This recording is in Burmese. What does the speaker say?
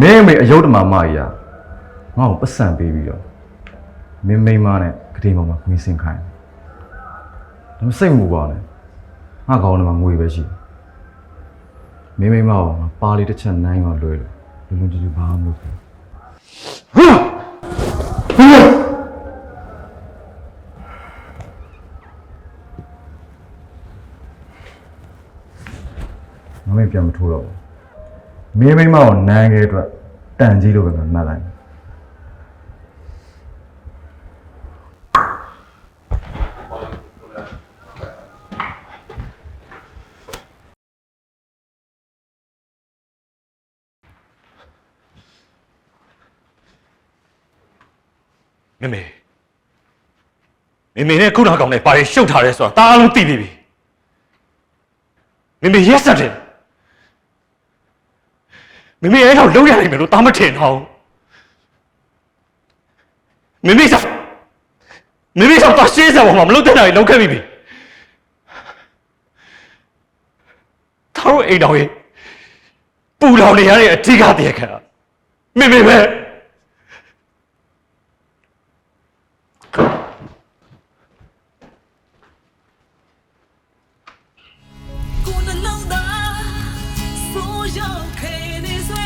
မင်းအမေအယုဒ္ဓမာမကြီးကငါ့ကိုပတ်စံပေးပြီးတော့မင်းမိန်းမနဲ့ကတိပေါ်မှာငွေစင်ခိုင်းတယ်ဒါပေမဲ့စိတ်မပူပါနဲ့ငါကောင်းတယ်မှာငွေပဲရှိတယ်မင်းမိန်းမကိုငါပါလေးတစ်ချက်နိုင်တော့လွယ်တယ်လူလူတူတူဘာမှမလုပ်ဘူးဟာဟာငါမင်းပြန်မထိုးတော့ဘူး မင်းမိန်းမကိုနန်းခဲအတွက်တန်ကြီးလို့ပဲငါမှတ်လိုက်မယ်မေမေမေမေနဲ့ခုနကောင်နဲ့ပါရီရှုပ်ထားရဲဆိုတာတားအားလုံးသိပြီပြီမေမေရက်ဆက်တယ် မေမေအဲ့တော့လုံးရနိုင်မယ်လို့တားမထင်တော့မေမေဆောမေမေဆောတာရှင်းစရာဘာမှမလုပ်တဲ့နိုင်လုံးခဲ့ပြီပြီသားတို့အိမ်တော်ရဲ့ပူလောင်နေရတဲ့အထီးကတည်းကမေမေပဲ ကိုယ်နှ